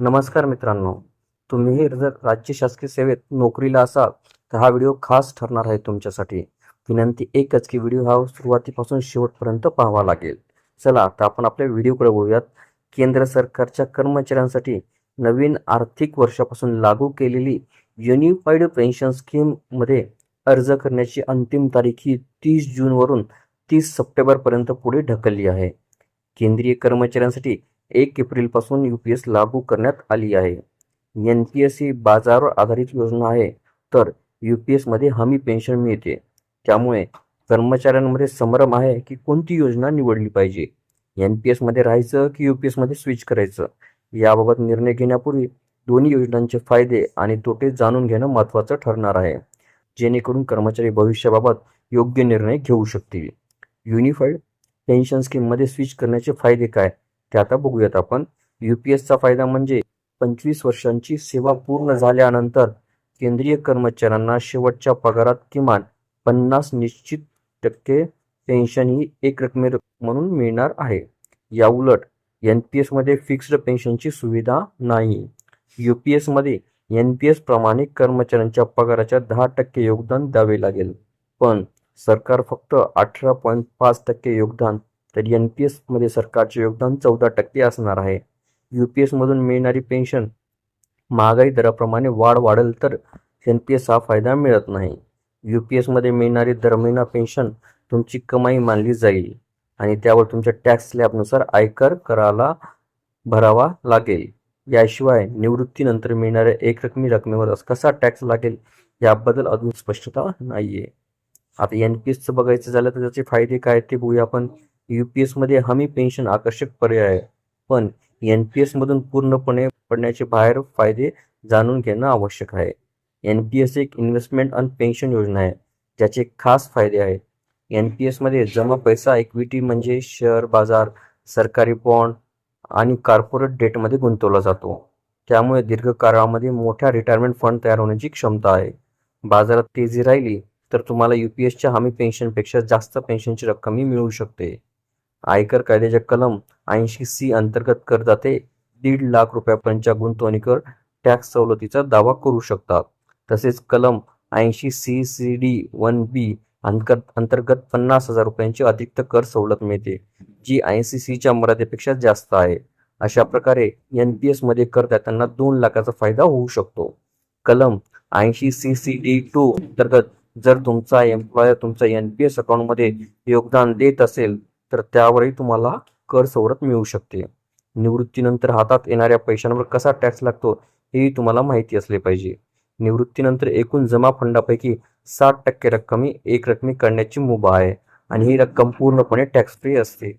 नमस्कार मित्रांनो तुम्ही जर राज्य शासकीय सेवेत नोकरीला असाल तर हा व्हिडिओ खास ठरणार आहे तुमच्यासाठी. विनंती एकच की व्हिडिओ हा सुरुवातीपासून शेवटपर्यंत पाहावा लागेल. चला आता आपण आपल्या व्हिडिओकडे वळूयात. केंद्र सरकारच्या कर्मचाऱ्यांसाठी नवीन आर्थिक वर्षापासून लागू केलेली युनिफाईड पेन्शन स्कीममध्ये अर्ज करण्याची अंतिम तारीख ही तीस जूनवरून तीस सप्टेंबरपर्यंत पुढे ढकलली आहे. केंद्रीय कर्मचाऱ्यांसाठी एक एप्रिलपासून यू पी एस लागू करण्यात आली आहे. एन पी एस ही बाजारावर आधारित योजना आहे. तर यू पी एसमध्ये हमी पेन्शन मिळते. त्यामुळे कर्मचाऱ्यांमध्ये संभ्रम आहे की कोणती योजना निवडली पाहिजे. एन पी एसमध्ये राहायचं की यू पी एसमध्ये स्विच करायचं? याबाबत निर्णय घेण्यापूर्वी दोन्ही योजनांचे फायदे आणि तोटे जाणून घेणं महत्त्वाचं ठरणार आहे. जेणेकरून कर्मचारी भविष्याबाबत योग्य निर्णय घेऊ शकतील. युनिफाईड पेन्शन स्कीममध्ये स्विच करण्याचे फायदे काय? ते आता बघूयात आपण. यूपीएसचा फायदा म्हणजे पंचवीस वर्षांची सेवा पूर्ण झाल्यानंतर केंद्रीय कर्मचाऱ्यांना शेवटच्या पगारात किमान पन्नास निश्चित टक्के पेन्शन ही एक रकमे म्हणून मिळणार आहे. याउलट एन पी एसमध्ये फिक्स्ड पेन्शनची सुविधा नाही. यू पी एसमध्ये एन पी एस प्रमाणे कर्मचाऱ्यांच्या पगाराच्या दहा टक्के योगदान द्यावे लागेल. पण सरकार फक्त अठरा पॉईंट पाच टक्के योगदान तर एन पी एसमध्ये सरकारचे योगदान चौदा टक्के असणार आहे. यू पी एसमधून मिळणारी पेन्शन महागाई दराप्रमाणे वाढ वाढेल तर एन पी एस हा फायदा मिळत नाही. यू पी एसमध्ये मिळणारी दर महिना पेन्शन तुमची कमाई मानली जाईल आणि त्यावर तुमच्या टॅक्स स्लॅबनुसार आयकर कराला भरावा लागेल. याशिवाय निवृत्तीनंतर मिळणाऱ्या एक रकमी रकमेवर कसा टॅक्स लागेल याबद्दल अजून स्पष्टता नाही आहे आता एन पी एसचं बघायचं झालं तर त्याचे फायदे काय ते बघूया आपण. यू पी एसमध्ये हमी पेन्शन आकर्षक पर्याय आहे. पण एन पी एसमधून पूर्णपणे पडण्याचे बाहेर फायदे जाणून घेणं आवश्यक आहे. एन पी एस एक इन्व्हेस्टमेंट आणि पेन्शन योजना आहे ज्याचे खास फायदे आहेत. एन पी एसमध्ये जमा पैसा इक्विटी म्हणजे शेअर बाजार सरकारी बॉन्ड आणि कॉर्पोरेट डेटमध्ये गुंतवला जातो. त्यामुळे दीर्घकाळामध्ये मोठ्या रिटायरमेंट फंड तयार होण्याची क्षमता आहे. बाजारात तेजी राहिली तर तुम्हाला यू पी एसच्या हमी पेन्शनपेक्षा जास्त पेन्शनची रक्कमही मिळू शकते. आयकर कायद्याच्या कलम ऐंशी सी अंतर्गत करदाते दीड लाख रुपयापर्यंतच्या गुंतवणुकीवर टॅक्स सवलतीचा दावा करू शकतात. तसेच कलम ऐंशी C C D one B अंतर्गत अंतर्गत पन्नास हजार रुपयांची अतिरिक्त कर सवलत मिळते जी ऐंशी सीच्या मर्यादेपेक्षा जास्त आहे. अशा प्रकारे एन पी एसमध्ये करदात्यांना दोन लाखाचा फायदा होऊ शकतो. कलम ऐंशी सी सी डी टू अंतर्गत जर तुमचा एम्प्लॉयर तुमच्या एन पी एस अकाउंटमध्ये योगदान देत असेल तर त्यावरही तुम्हाला कर सवलत मिळू शकते. निवृत्तीनंतर हातात येणाऱ्या पैशांवर कसा टॅक्स लागतो हेही तुम्हाला माहिती असले पाहिजे. निवृत्तीनंतर एकूण जमा फंडापैकी साठ टक्के रक्कम ही एक रकमी करण्याची मुभा आहे आणि ही रक्कम पूर्णपणे टॅक्स फ्री असते.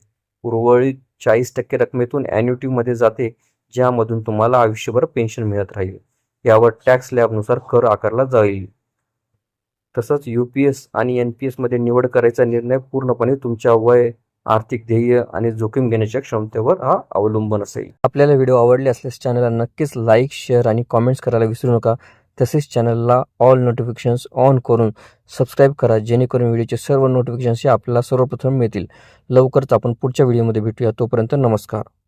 उर्वरित चाळीस टक्के रकमेतून ॲन्युटीमध्ये जाते ज्यामधून तुम्हाला आयुष्यभर पेन्शन मिळत राहील. यावर टॅक्स लॅबनुसार कर आकारला जाईल. तसंच यू पी एस आणि एन पी एसमध्ये निवड करायचा निर्णय पूर्णपणे तुमच्या वय आर्थिक ध्येय आणि जोखीम घेण्याच्या क्षमतेवर हा अवलंबून असेल. आपल्याला व्हिडिओ आवडले असल्यास चॅनलला नक्कीच लाईक शेअर आणि कॉमेंट्स करायला विसरू नका. तसेच चॅनलला ऑल नोटिफिकेशन्स ऑन करून सबस्क्राईब करा जेणेकरून व्हिडिओचे सर्व नोटिफिकेशन्स हे आपल्याला सर्वप्रथम मिळतील. लवकरच आपण पुढच्या व्हिडिओमध्ये भेटूया. तोपर्यंत नमस्कार.